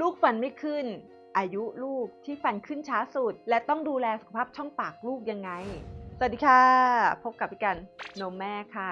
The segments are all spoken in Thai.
ลูกฟันไม่ขึ้น อายุลูกที่ฟันขึ้นช้าสุด และต้องดูแลสุขภาพช่องปากลูกยังไง สวัสดีค่ะ พบกับพี่กันนมแม่ค่ะ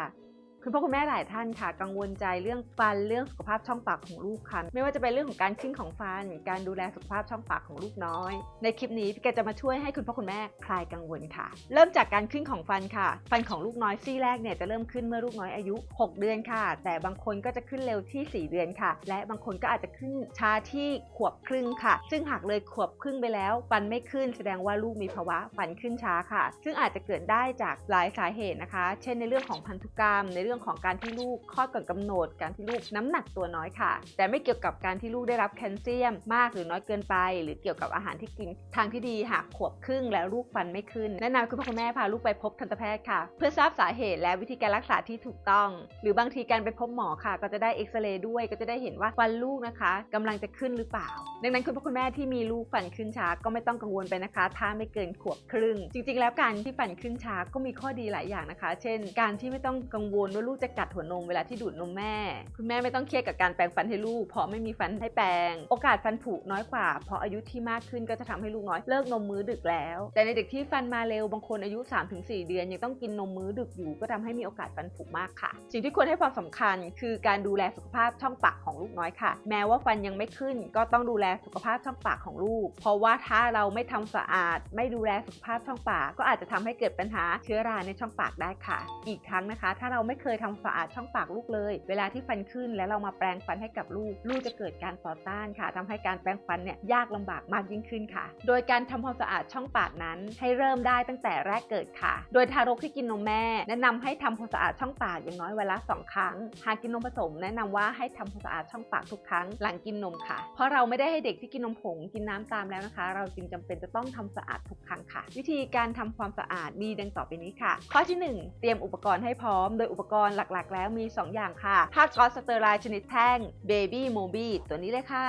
คุณพ่อคุณแม่หลายท่านค่ะ กังวลใจเรื่องฟันเรื่องสุขภาพช่องปากของลูกค่ะไม่ว่าจะเป็นเรื่องของการขึ้นของฟัน การดูแลสุขภาพช่องปากของลูกน้อย ในคลิปนี้พี่แกจะมาช่วยให้คุณพ่อคุณแม่คลายกังวลค่ะ เริ่มจากการขึ้นของฟันค่ะ ฟันของลูกน้อยซี่แรกเนี่ยจะเริ่มขึ้นเมื่อลูกน้อยอายุ 6 เดือนค่ะ แต่บางคนก็จะขึ้นเร็วที่ 4 เดือนค่ะ และบางคนก็อาจจะขึ้นช้าที่ขวบครึ่งค่ะ ซึ่งหากเลยขวบครึ่งไปแล้ว ฟันไม่ขึ้นแสดงว่าลูกมีภาวะฟันขึ้นช้าค่ะ ซึ่งอาจจะเกิดได้จากหลายสาเหตุนะคะ เช่นในเรื่องของพันธุกรรมในเรื่องื่องของการที่ลูกคลอดก่อนกำหนด การที่ลูกน้ำหนักตัวน้อยค่ะ แต่ไม่เกี่ยวกับการที่ลูกได้รับแคลเซียม มากหรือน้อยเกินไป หรือเกี่ยวกับอาหารที่กินทางที่ดีหากขวบครึ่งแล้วลูกฟันไม่ขึ้นแนะนำคุณพ่อคุณแม่พาลูกไปพบทันตแพทย์ค่ะ เพื่อทราบสาเหตุและวิธีการรักษาที่ถูกต้อง หรือบางทีการไปพบหมอค่ะ ก็จะได้เอ็กซเรย์ด้วยก็จะได้เห็นว่าฟันลูกนะคะกำลังจะขึ้นหรือเปล่า ดังนั้นคุณพ่อคุณแม่ที่มีลูกฟันขึ้นช้าก็ไม่ต้องกังวลไปนะคะ ถ้าไม่เกินขวบครึ่ง จริง ๆ แล้วการที่ฟันขึ้นช้าก็มีข้อดีหลายอย่างนะคะ เช่น การที่ไม่ต้องกังวลว่าลูกจะกัดหัวนมเวลาที่ดูดนมแม่ คุณแม่ไม่ต้องเครียดกับการแปรงฟันให้ลูก เพราะไม่มีฟันให้แปรงโอกาสฟันผุน้อยกว่า เพราะอายุที่มากขึ้นก็จะทำให้ลูกน้อยเลิกนมมื้อดึกแล้ว แต่ในเด็กที่ฟันมาเร็วบางคนอายุ 3-4 เดือน ยังต้องกินนมมื้อดึกอยู่ ก็ทำให้มีโอกาสฟันผุมากค่ะ สิ่งที่ควรให้ความสำคัญ คือการดูแลสุขภาพช่องปากของลูกน้อยค่ะ แม้ว่าฟันยังไม่ขึ้น ก็ต้องดูแลสุขภาพช่องปากของลูก เพราะว่าถ้าเราไม่ทำสะอาด ไม่ดูแลสุขภาพช่องปาก ก็อาจจะทำให้เกิดปัญหาเชื้อราในช่องปากได้ค่ะ อีกทั้งนะคะ ถ้าเราไม่เคยทำสะอาดช่องปากลูกเลย เวลาที่ฟันขึ้นแล้วเรามาแปรงฟันให้กับลูก ลูกจะเกิดการต่อต้านค่ะทำให้การแปรงฟันเนี่ยยากลำบากมากยิ่งขึ้นค่ะ โดยการทำความสะอาดช่องปากนั้น ให้เริ่มได้ตั้งแต่แรกเกิดค่ะ โดยทารกที่กินนมแม่ แนะนำให้ทำความสะอาดช่องปากอย่างน้อยเวละสองครั้ง หากกินนมผสม แนะนำว่าให้ทำความสะอาดช่องปากทุกครั้งหลังกินนมค่ะ เพราะเราไม่ได้ให้เด็กที่กินนมผงกินน้ำตามแล้วนะคะ เราจึงจำเป็นจะต้องทำสะอาดทุกครั้งค่ะ วิธีการทำความสะอาดมีดังต่อไปนี้ค่ะ ข้อที่หนึ่งเตรียมอุปกรณ์ให้พร้อม โดยอุปกรณ์หลักๆ แล้วมีสองอย่างค่ะ ผ้าก๊อซสเตอร์ไลน์ชนิดแท่ง Baby m o b i ตัวนี้เลยค่ะ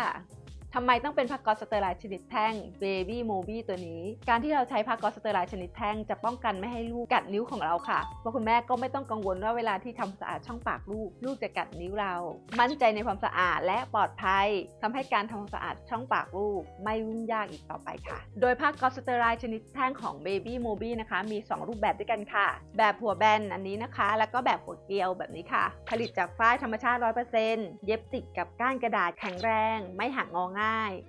ทำไมต้องเป็นผ้าก๊อซสเตอร์ไลน์ชนิดแท่ง Baby m o b i ตัวนี้ การที่เราใช้ผ้าก๊อซสเตอร์ไลน์ชนิดแท่งจะป้องกันไม่ให้ลูกกัดนิ้วของเราค่ะเพราะคุณแม่ก็ไม่ต้องกังวลว่าเวลาที่ทำสะอาดช่องปากลูก ลูกจะกัดนิ้วเรา มั่นใจในความสะอาดและปลอดภัยทำให้การทำความสะอาดช่องปากลูก ไม่ยุ่งยากอีกต่อไปค่ะ โดยผ้าก๊อซสเตอร์ไลน์ชนิดแท่งของ Baby m o b i นะคะ มี 2 รูปแบบด้วยกันค่ะ แบบหัวแบนอันนี้นะคะ แล้วก็แบบหัวเกลียวแบบนี้ค่ะ ผลิตจากฝ้ายธรรมชาติ 100%เย็บติดกับก้านกระดาษแข็งแรง ไม่หักงอง่าย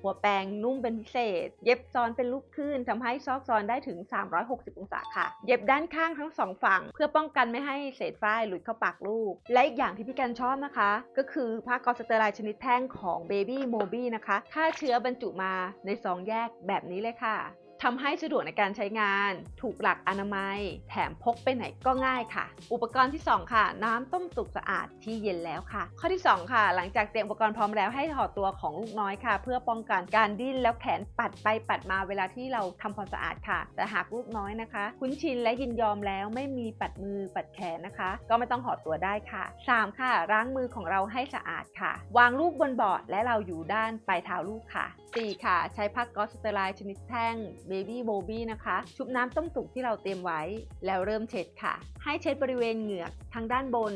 หัวแปรงนุ่มเป็นพิเศษ เย็บซ้อนเป็นรูปคลื่นทำให้ซอกซอนได้ถึง 360 องศาค่ะ เย็บด้านข้างทั้งสองฝั่ง เพื่อป้องกันไม่ให้เศษฝ้ายหลุดเข้าปากลูก และอีกอย่างที่พี่กันชอบนะคะ ก็คือผ้ากอสเตอร์ไลชนิดแท่งของ Baby m o b i นะคะฆ่าเชื้อบรรจุมาในซองแยกแบบนี้เลยค่ะ ทำให้สะดวกในการใช้งาน ถูกหลักอนามัย แถมพกไปไหนก็ง่ายค่ะ อุปกรณ์ที่ 2 ค่ะ น้ำต้มสุกสะอาดที่เย็นแล้วค่ะ ข้อที่ 2 ค่ะ หลังจากเตรียมอุปกรณ์พร้อมแล้วให้ถอดตัวของลูกน้อยค่ะ เพื่อป้องกันการดิ้นแล้วแขนปัดไปปัดมาเวลาที่เราทำความสะอาดค่ะ แต่หากลูกน้อยนะคะ คุ้นชินและยินยอมแล้วไม่มีปัดมือปัดแขนนะคะ ก็ไม่ต้องถอดตัวได้ค่ะ 3 ค่ะ ล้างมือของเราให้สะอาดค่ะ วางลูกบนเบาะและเราอยู่ด้านปลายเท้าลูกค่ะ 4 ค่ะ ใช้ผ้าก๊อซสเตอร์ไลน์ชนิดแท่ง Baby b o b y นะคะ ชุบน้ำต้มสุกที่เราเตรียมไว้ แล้วเริ่มเช็ดค่ะ ให้เช็ดบริเวณเหงือกทั้งด้านบน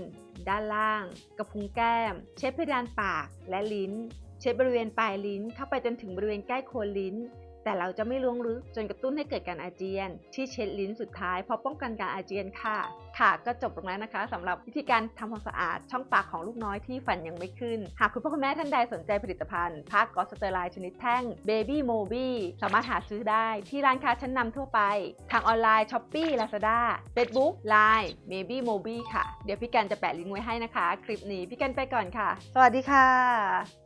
ด้านล่าง กระพุ้งแก้ม เช็ดเพดานปากและลิ้น เช็ดบริเวณปลายลิ้นเข้าไปจนถึงบริเวณใกล้โคนลิ้น แต่เราจะไม่ล้วงลึกจนกระตุ้นให้เกิดการอาเจียน ที่เช็ดลิ้นสุดท้ายเพราะป้องกันการอาเจียนค่ะ ค่ะ ก็จบตรงนั้นนะคะสำหรับวิธีการทำความสะอาดช่องปากของลูกน้อยที่ฟันยังไม่ขึ้น หากคุณพ่อคุณแม่ท่านใดสนใจผลิตภัณฑ์ผ้าก๊อสเตอร์ไลน์ชนิดแท่ง Baby m o b i สามารถหาซื้อได้ที่ร้านค้าชั้นนำทั่วไป ทางออนไลน์ Shopee Lazada Facebook Line Baby m o b i ค่ะ เดี๋ยวพี่กันจะแปะลิงก์ไว้ให้นะคะ คลิปนี้พี่กันไปก่อนค่ะ สวัสดีค่ะ